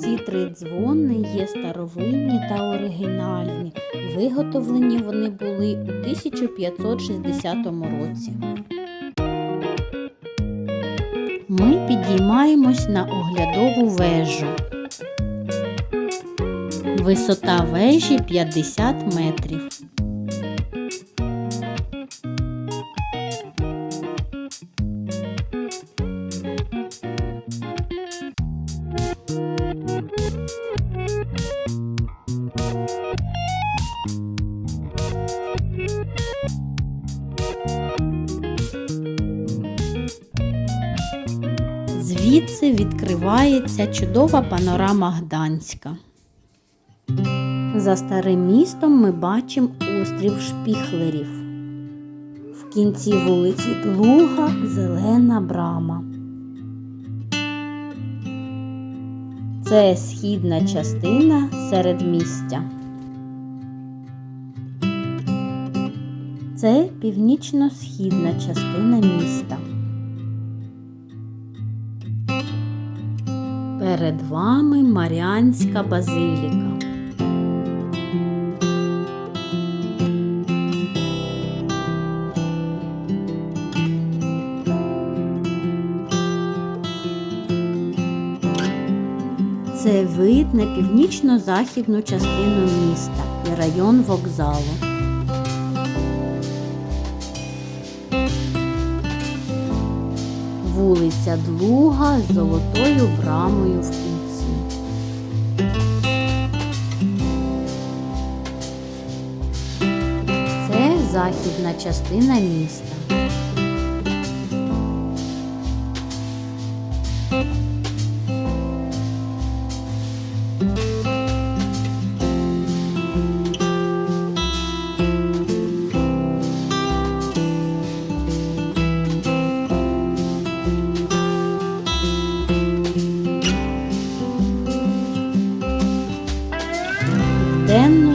Ці три дзвони є старовинні та оригінальні. Виготовлені вони були у 1560 році. Ми підіймаємось на оглядову вежу. Висота вежі 50 метрів. Звідси відкривається чудова панорама Гданська. За старим містом ми бачимо острів Шпіхлерів. В кінці вулиці Длуга зелена брама. Це східна частина середмістя. Це північно-східна частина міста. Перед вами Маріанська базиліка. Це вид на північно-західну частину міста і район вокзалу. Вулиця Длуга з золотою брамою в кінці. Це західна частина міста. sereno.